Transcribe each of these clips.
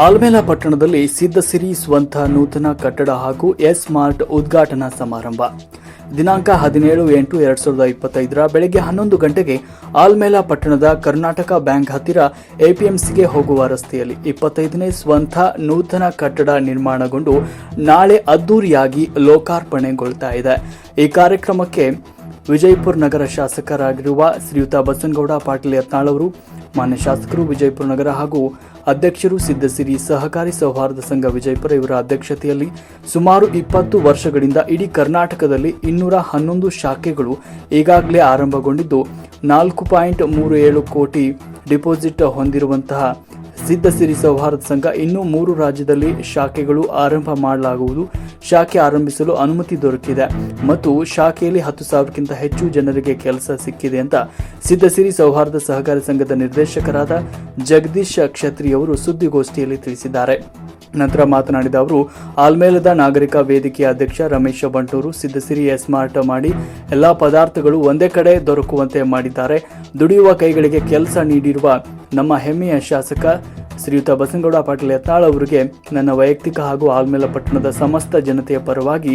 ಆಲ್ಮೇಲ ಪಟ್ಟಣದಲ್ಲಿ ಸಿದ್ಧಸಿರಿ ಸ್ವಂತ ನೂತನ ಕಟ್ಟಡ ಹಾಗೂ ಎಸ್ ಮಾರ್ಟ್ ಉದ್ಘಾಟನಾ ಸಮಾರಂಭ. ದಿನಾಂಕ ಹದಿನೇಳು ಎಂಟು ಎರಡ್ ಸಾವಿರದ ಇಪ್ಪತ್ತೈದರ ಬೆಳಗ್ಗೆ ಹನ್ನೊಂದು ಗಂಟೆಗೆ ಆಲ್ಮೇಲ ಪಟ್ಟಣದ ಕರ್ನಾಟಕ ಬ್ಯಾಂಕ್ ಹತ್ತಿರ ಎಪಿಎಂಸಿಗೆ ಹೋಗುವ ರಸ್ತೆಯಲ್ಲಿ ಇಪ್ಪತ್ತೈದನೇ ಸ್ವಂತ ನೂತನ ಕಟ್ಟಡ ನಿರ್ಮಾಣಗೊಂಡು ನಾಳೆ ಅದ್ದೂರಿಯಾಗಿ ಲೋಕಾರ್ಪಣೆಗೊಳ್ತಾ ಇದೆ. ಈ ಕಾರ್ಯಕ್ರಮಕ್ಕೆ ವಿಜಯಪುರ ನಗರ ಶಾಸಕರಾಗಿರುವ ಶ್ರೀಯುತ ಬಸನಗೌಡ, ಪಾಟೀಲ್ ಯತ್ನಾಳ್ ಅವರು ಮಾನ್ಯ ಶಾಸಕರು ವಿಜಯಪುರ ನಗರ ಹಾಗೂ ಅಧ್ಯಕ್ಷರು ಸಿದ್ದಸಿರಿ ಸಹಕಾರಿ ಸೌಹಾರ್ದ ಸಂಘ ವಿಜಯಪುರ ಇವರ ಅಧ್ಯಕ್ಷತೆಯಲ್ಲಿ ಸುಮಾರು ಇಪ್ಪತ್ತು ವರ್ಷಗಳಿಂದ ಇಡೀ ಕರ್ನಾಟಕದಲ್ಲಿ ಇನ್ನೂರ ಹನ್ನೊಂದು ಶಾಖೆಗಳು ಈಗಾಗಲೇ ಆರಂಭಗೊಂಡಿದ್ದು ನಾಲ್ಕು ಪಾಯಿಂಟ್ ಮೂರು ಏಳು ಕೋಟಿ ಡಿಪಾಸಿಟ್ ಹೊಂದಿರುವಂತಹ ಸಿದ್ಧಸಿರಿ ಸೌಹಾರ್ದ ಸಂಘ ಇನ್ನೂ ಮೂರು ರಾಜ್ಯದಲ್ಲಿ ಶಾಖೆಗಳು ಆರಂಭ ಮಾಡಲಾಗುವುದು. ಶಾಖೆ ಆರಂಭಿಸಲು ಅನುಮತಿ ದೊರಕಿದೆ. ಮತ್ತು ಶಾಖೆಯಲ್ಲಿ ಹತ್ತು ಸಾವಿರಕ್ಕಿಂತ ಹೆಚ್ಚು ಜನರಿಗೆ ಕೆಲಸ ಸಿಕ್ಕಿದೆ ಅಂತ ಸಿದ್ಧಸಿರಿ ಸೌಹಾರ್ದ ಸಹಕಾರಿ ಸಂಘದ ನಿರ್ದೇಶಕರಾದ ಜಗದೀಶ್ ಕ್ಷತ್ರಿ ಅವರು ಸುದ್ದಿಗೋಷ್ಠಿಯಲ್ಲಿ ತಿಳಿಸಿದ್ದಾರೆ. ನಂತರ ಮಾತನಾಡಿದ ಅವರು, ಆಲ್ಮೇಲದ ನಾಗರಿಕ ವೇದಿಕೆಯ ಅಧ್ಯಕ್ಷ ರಮೇಶ ಬಂಟೂರು ಸಿದ್ಧಸಿರಿ ಎಸ್ಮಾರ್ಟ್ ಮಾಡಿ ಎಲ್ಲಾ ಪದಾರ್ಥಗಳು ಒಂದೇ ಕಡೆ ದೊರಕುವಂತೆ ಮಾಡಿದ್ದಾರೆ. ದುಡಿಯುವ ಕೈಗಳಿಗೆ ಕೆಲಸ ನೀಡಿರುವ ನಮ್ಮ ಹೆಮ್ಮೆಯ ಶಾಸಕ ಶ್ರೀಯುತ ಬಸನಗೌಡ ಪಾಟೀಲ್ ಯತ್ನಾಳ್ ಅವರಿಗೆ ನನ್ನ ವೈಯಕ್ತಿಕ ಹಾಗೂ ಆಲ್ಮೇಲ ಪಟ್ಟಣದ ಸಮಸ್ತ ಜನತೆಯ ಪರವಾಗಿ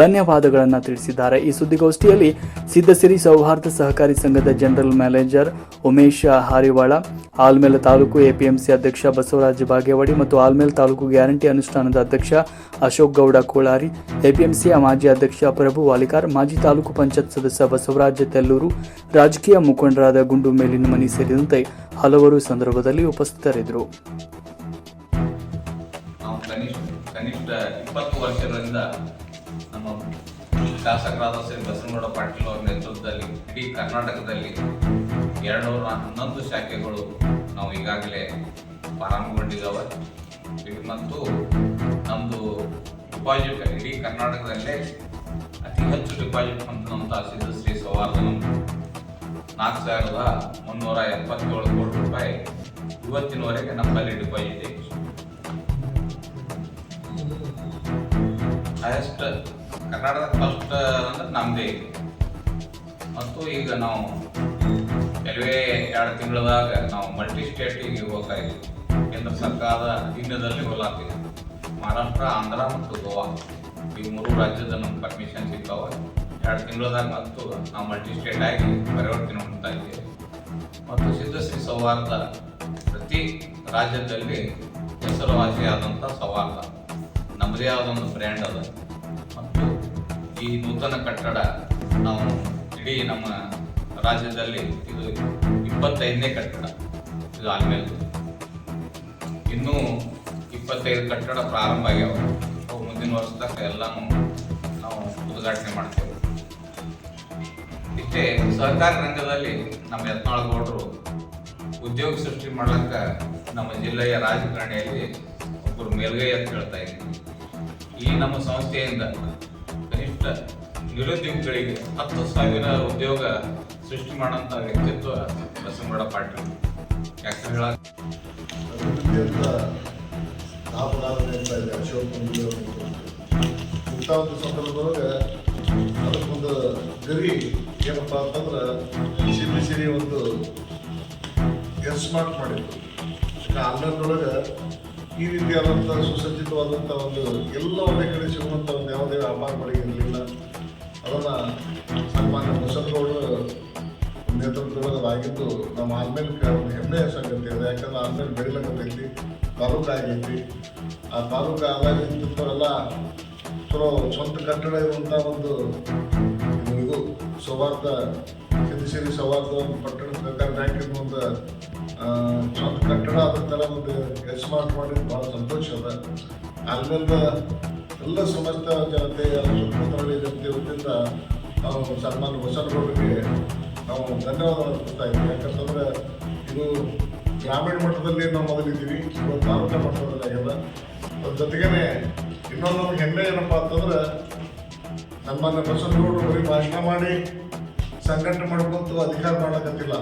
ಧನ್ಯವಾದಗಳನ್ನು ತಿಳಿಸಿದ್ದಾರೆ. ಈ ಸುದ್ದಿಗೋಷ್ಠಿಯಲ್ಲಿ ಸಿದ್ದಸಿರಿ ಸೌಹಾರ್ದ ಸಹಕಾರಿ ಸಂಘದ general manager Umesh Harivala Almel taluk APMC ಅಧ್ಯಕ್ಷ ಬಸವರಾಜ ಬಾಗೇವಾಡಿ ಮತ್ತು ಆಲ್ಮೇಲ ತಾಲೂಕು ಗ್ಯಾರಂಟಿ ಅನುಷ್ಠಾನದ ಅಧ್ಯಕ್ಷ ಅಶೋಕ್ ಗೌಡ ಕೋಳಾರಿ ಎಪಿಎಂಸಿಯ ಮಾಜಿ ಅಧ್ಯಕ್ಷ ಪ್ರಭು ವಾಲಿಕಾರ್, ಮಾಜಿ ತಾಲೂಕು ಪಂಚಾಯತ್ ಸದಸ್ಯ ಬಸವರಾಜ ತೆಲ್ಲೂರು, ರಾಜಕೀಯ ಮುಖಂಡರಾದ ಗುಂಡು ಮೇಲಿನ ಮನಿ ಸೇರಿದಂತೆ ಹಲವರು ಸಂದರ್ಭದಲ್ಲಿ ಉಪಸ್ಥಿತರಿದ್ದರು. ಕನಿಷ್ಠ ಇಪ್ಪತ್ತು ವರ್ಷಗಳಿಂದ ಶಾಸಕರಾದ ಶ್ರೀ ಬಸವನಗೌಡ ಪಾಟೀಲ್ ಅವರ ನೇತೃತ್ವದಲ್ಲಿ ಇಡೀ ಕರ್ನಾಟಕದಲ್ಲಿ ಎರಡುನೂರ ಹನ್ನೊಂದು ಶಾಖೆಗಳು ನಾವು ಈಗಾಗಲೇ ಪ್ರಾರಂಭಗೊಂಡಿದ್ದಾವೆ. ಮತ್ತು ನಮ್ಮದು ಡಿಪಾಸಿಟ್ ಇಡೀ ಕರ್ನಾಟಕದಲ್ಲೇ ಅತಿ ಹೆಚ್ಚು ಡಿಪಾಸಿಟ್ ಹೊಂದಿದಂಥ ಸಿದ್ಧಶ್ರೀ ಶ್ರೀ ನಮ್ಮದು ನಾಲ್ಕು ಸಾವಿರದ ಮುನ್ನೂರ ಎಪ್ಪತ್ತೇಳು ಕೋಟಿ ರೂಪಾಯಿ ಇವತ್ತಿನವರೆಗೆ ನಮ್ಮಲ್ಲಿ ಡಿಪಾಸಿಟ್ ಇದೆ ಹೈಯೆಸ್ಟ್ ಕರ್ನಾಟಕದ ಫಸ್ಟ್ ಅಂದ್ರೆ ನಮ್ಮದೇ ಮತ್ತು ಈಗ ನಾವು ಕೆಲವೇ ಎರಡು ತಿಂಗಳದಾಗ ನಾವು ಮಲ್ಟಿ ಸ್ಟೇಟಿಗೆ ಹೋಗ್ತಾ ಕೇಂದ್ರ ಸರ್ಕಾರದ ಅಧೀನದಲ್ಲಿ ಹೋಲಾಗ್ತಿದೆ ಮಹಾರಾಷ್ಟ್ರ, ಆಂಧ್ರ ಮತ್ತು ಗೋವಾ. ಈ ಮೂರು ರಾಜ್ಯದ ನಮ್ಗೆ ಪರ್ಮಿಷನ್ ಸಿಗ್ತಾವೆ. ಎರಡು ತಿಂಗಳದಾಗ ಮತ್ತು ನಾವು ಮಲ್ಟಿ ಸ್ಟೇಟ್ ಆಗಿ ಪರಿವರ್ತನೆ ಹೊಂದ್ತಾ ಇದ್ದೀವಿ ಮತ್ತು ಸಿದ್ಧಶ್ರೀ ಸೌಹಾರ್ದ ಪ್ರತಿ ರಾಜ್ಯದಲ್ಲಿ ಹೆಸರುವಾಸಿಯಾದಂಥ ಸೌಹಾರ್ದ. ನಮ್ಮದೇ ಆದ ಒಂದು ಬ್ರ್ಯಾಂಡ್ ಅದ. ಮತ್ತು ಈ ನೂತನ ಕಟ್ಟಡ ನಾವು ಇಡೀ ನಮ್ಮ ರಾಜ್ಯದಲ್ಲಿ ಇದು ಇಪ್ಪತ್ತೈದನೇ ಕಟ್ಟಡ. ಇದು ಆದ್ಮೇಲೆ ಇನ್ನೂ ಇಪ್ಪತ್ತೈದು ಕಟ್ಟಡ ಪ್ರಾರಂಭ ಆಗ್ಯಾವ. ಅವು ಮುಂದಿನ ವರ್ಷದಾಗ ಎಲ್ಲಾನು ನಾವು ಉದ್ಘಾಟನೆ ಮಾಡ್ತೇವೆ. ಇಷ್ಟೇ ಸಹಕಾರ ರಂಗದಲ್ಲಿ ನಮ್ಮ ಯತ್ನಾಳ್ ಗೌಡರು ಉದ್ಯೋಗ ಸೃಷ್ಟಿ ಮಾಡ್ಲಕ್ಕ ನಮ್ಮ ಜಿಲ್ಲೆಯ ರಾಜಕಾರಣಿಯಲ್ಲಿ ಒಬ್ಬರು ಮೇಲ್ಗೈ ಅಂತ ಹೇಳ್ತಾ ಇದ್ದೀನಿ. ಈ ನಮ್ಮ ಸಂಸ್ಥೆಯಿಂದ ಕನಿಷ್ಠ ನಿರುದ್ಯೋಗಿಗಳಿಗೆ ಹತ್ತು ಸಾವಿರ ಉದ್ಯೋಗ ಸೃಷ್ಟಿ ಮಾಡೋಂಥ ವ್ಯಕ್ತಿತ್ವ ಬಸವಗೌಡ ಪಾಟೀಲ್. ಯಾಕಂದ್ರೆ ಇಂಥ ಒಂದು ಸಂದರ್ಭದೊಳಗೆ ಅದಕ್ಕೊಂದು ಗರಿ ಏನಪ್ಪ ಅಂತಂದ್ರೆ ಸಿರಿ ಸಿರಿ ಒಂದು ಎಸ್ ಸ್ಮಾರ್ಟ್ ಮಾಡಿತ್ತು ಆನ್ಲೈನ್ದೊಳಗೆ ಈ ರೀತಿಯಾದಂಥ ಸುಸಜ್ಜಿತವಾದಂಥ ಒಂದು ಎಲ್ಲ ಒಂದೇ ಕಡೆ ಸಿಗುವಂಥ ಒಂದು ಯಾವುದೇ ವ್ಯಾಪಾರಗಳಿಗೆ ಇರಲಿಲ್ಲ. ಅದನ್ನು ಸನ್ಮಾನ್ಯ ಮುಸಲ್ಗೌಡರು ನೇತೃತ್ವದಾಗಿದ್ದು ನಮ್ಮ ಆನ್ಲೈನ್ ಒಂದು ಹೆಮ್ಮೆಯ ಸಂಗತಿ ಇದೆ ಯಾಕಂದ್ರೆ ಆಲ್ಮೇಲೆ ಬೆಳಿಲಕ್ಕೈತಿ ತಾಲೂಕು ಆಗೈತಿ. ಆ ತಾಲೂಕು ಆದಾಗ ಇಂಥವರೆಲ್ಲ ಚಲೋ ಸ್ವಂತ ಕಟ್ಟಡ ಇರುವಂಥ ಒಂದು ಇದು ಸೌಹಾರ್ದ ಸಿದ್ಧಸಿರಿ ಸೌಹಾರ್ದ ಒಂದು ಪಟ್ಟಣ ಸರ್ಕಾರ ಬ್ಯಾಂಕಿನ ಒಂದು ಕಟ್ಟಡ ಥರ ಒಂದು ಎಸ್ ಮಾರ್ಟ್ ಮಾಡಿದ್ದು ಭಾಳ ಸಂತೋಷ ಅದ. ಅಲ್ಲಿಂದ ಎಲ್ಲ ಸಮಸ್ತ ಜನತೆ ಸುತ್ತಮುತ್ತಲ ಜನತೆ ವತಿಯಿಂದ ನಾವು ಸನ್ಮಾನ ಹೊಸನಗೌಡರಿಗೆ ನಾವು ಧನ್ಯವಾದಗಳನ್ನು ಕೊಡ್ತಾ ಇದ್ದೀವಿ ಯಾಕಂತಂದ್ರೆ ಇದು ಗ್ರಾಮೀಣ ಮಟ್ಟದಲ್ಲಿ ನಾವು ಮೊದಲಿದ್ದೀವಿ ಇವತ್ತು ತಾಲೂಕು ಮಟ್ಟದಲ್ಲಿ ಆಗ್ಯದ ಅದ್ರ ಜೊತೆಗೇನೆ ಇನ್ನೊಂದು ಹೆಮ್ಮೆ ಏನಪ್ಪ ಅಂತಂದ್ರೆ ಸನ್ಮಾನ್ಯ ಬಸವನಗೌಡರು ಬರೀ ಭಾಷಣ ಮಾಡಿ ಸಂಘಟನೆ ಮಾಡ್ಕೊಂತು ಅಧಿಕಾರ ಮಾಡಕತ್ತಿಲ್ಲ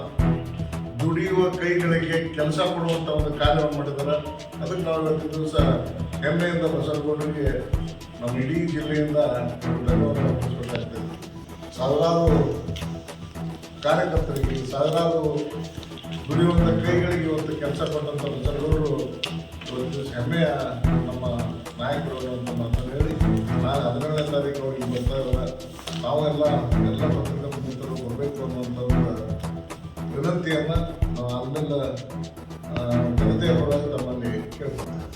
ದುಡಿಯುವ ಕೈಗಳಿಗೆ ಕೆಲಸ ಕೊಡುವಂಥ ಒಂದು ಕಾರ್ಯವನ್ನು ಮಾಡಿದ್ದಾರೆ ಅದಕ್ಕೆ ನಾವು ಇವತ್ತು ದಿವಸ ಹೆಮ್ಮೆಯಿಂದ ಬಸವನಗೌಡರಿಗೆ ನಮ್ಮ ಇಡೀ ಜಿಲ್ಲೆಯಿಂದ ಧನ್ಯವಾದ ಅರ್ಪಿಸಬೇಕಾಗ್ತದೆ ಸಾವಿರಾರು ಕಾರ್ಯಕರ್ತರಿಗೆ, ಸಾವಿರಾರು ದುಡಿಯುವಂಥ ಕೈಗಳಿಗೆ ಇವತ್ತು ಕೆಲಸ ಕೊಟ್ಟಂಥ ಬಸವನಗೌಡರು ಇವತ್ತು ಹೆಮ್ಮೆಯ ನಮ್ಮ ನಾಯಕರು ಅಂತ ಮಾತನ್ನು ಹೇಳಿ ಹದಿನೇಳನೇ ತಾರೀಕು ಹೋಗಿ ಬರ್ತಾ ಇದ್ದಾರೆ. ನಾವೆಲ್ಲ ಎಲ್ಲ ವಿನಂತಿಯನ್ನ ನಾವು ಅಲ್ಲೆಲ್ಲ ಜನತೆಯ ಹೊರಗೆ ತಮ್ಮಲ್ಲಿ ಕೇಳ್ಕೊಳ್ತೇವೆ